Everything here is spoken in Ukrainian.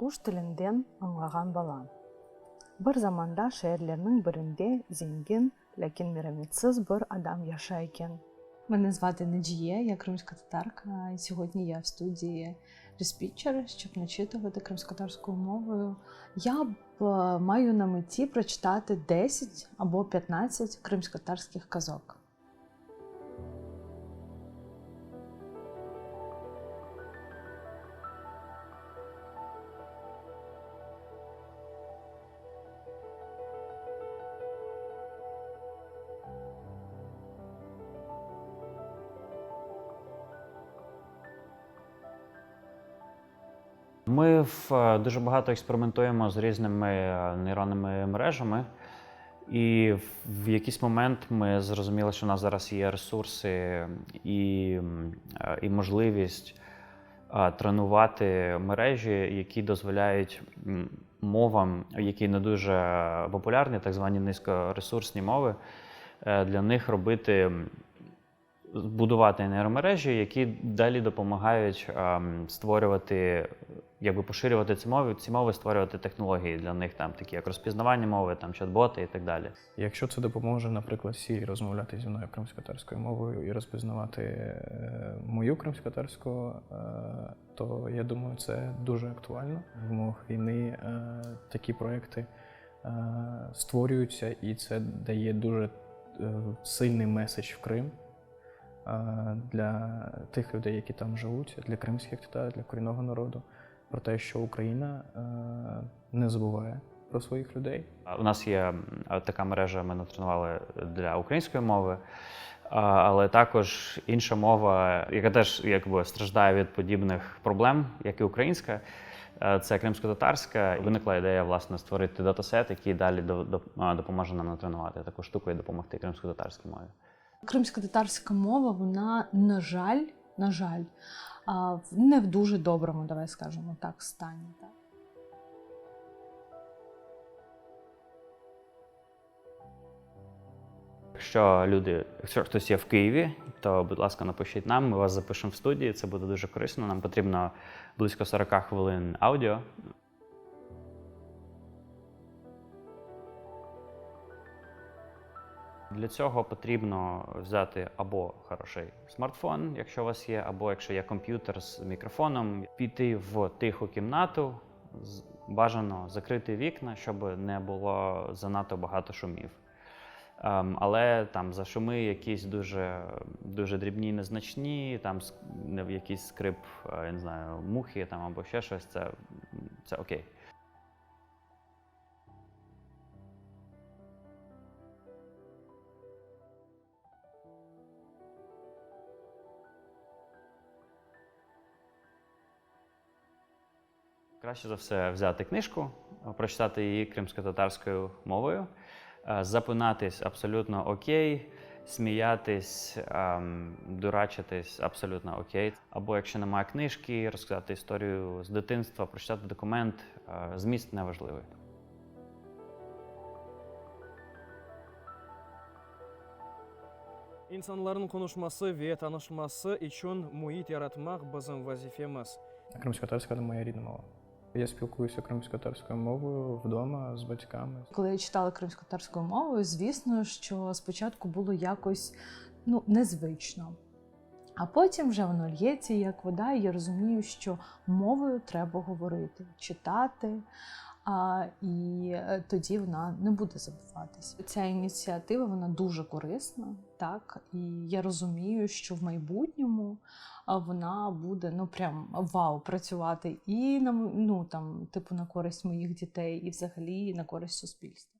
Куш тілінден аңлаған бала. Бір заманда шәһәрләрнең бірінде зеңгін, ләкин мірамітсіз бір адам яшай екен. Мене звати Неджіє, я кримська татарка, і сьогодні я в студії Респічер, щоб начитувати кримськотарською мовою. Я б е, маю на меті прочитати 10 або 15 кримськотарських казок. Ми е, дуже багато експериментуємо з різними е, нейронними мережами, і в- якийсь момент ми зрозуміли, що у нас зараз є ресурси і, е, і можливість тренувати мережі, які дозволяють мовам, які не дуже популярні, так звані низькоресурсні мови, для них робити. Будувати нейромережі, які далі допомагають ем, створювати, якби поширювати ці мови, ці мови, створювати технології для них, там такі як розпізнавання мови, там чат-боти і так далі. Якщо це допоможе, наприклад, сі розмовляти зі мною кримськотарською мовою і розпізнавати е, мою кримськотарську, е, то я думаю, це дуже актуально. В умовах війни е, такі проекти е, створюються, і це дає дуже е, сильний меседж в Крим. Для тих людей, які там живуть, для кримських татар, для корінного народу, про те, що Україна е, не забуває про своїх людей, У нас є така мережа, ми натренували для української мови, але також інша мова, яка теж якби страждає від подібних проблем, як і українська. е, Це кримсько-татарська. Виникла ідея власне створити датасет, який далі допоможе нам натренувати таку штуку і допомогти кримсько-татарській мові. Кримсько-татарська мова, вона, на жаль, на жаль, не в дуже доброму, давай скажемо так, стані. Якщо люди, якщо хтось є в Києві, то будь ласка, напишіть нам, ми вас запишемо в студії. Це буде дуже корисно. Нам потрібно близько 40 хвилин аудіо. Для цього потрібно взяти або хороший смартфон, якщо у вас є, або якщо є комп'ютер з мікрофоном, піти в тиху кімнату, бажано закрити вікна, щоб не було занадто багато шумів. Ем, але там за шуми якісь дуже, дуже дрібні, незначні, там якийсь скрип, е, я не знаю, мухи там або ще щось, це, це окей. Краще за все взяти книжку, е, прочитати її кримсько-татарською мовою, е, запинатись абсолютно окей, сміятись, ем, дурачитись абсолютно окей. Або якщо немає книжки, розказати історію з дитинства, прочитати документ, е, зміст неважливий. Инсанларның конушмасы ве танышмасы үчүн муит яратмак биздин вазифемиз. Кримськотарська це моя рідна мова. Я спілкуюся кримськотарською мовою вдома з батьками. Коли я читала кримськотарською мовою, звісно, що спочатку було якось ну, незвично. А потім вже воно лється як вода, і я розумію, що мовою треба говорити, читати, а, і е, тоді вона не буде забуватися. Ця ініціатива вона дуже корисна, так і я розумію, що в майбутньому вона буде ну прям вау працювати і на ну там, типу, на користь моїх дітей, і взагалі на користь суспільства.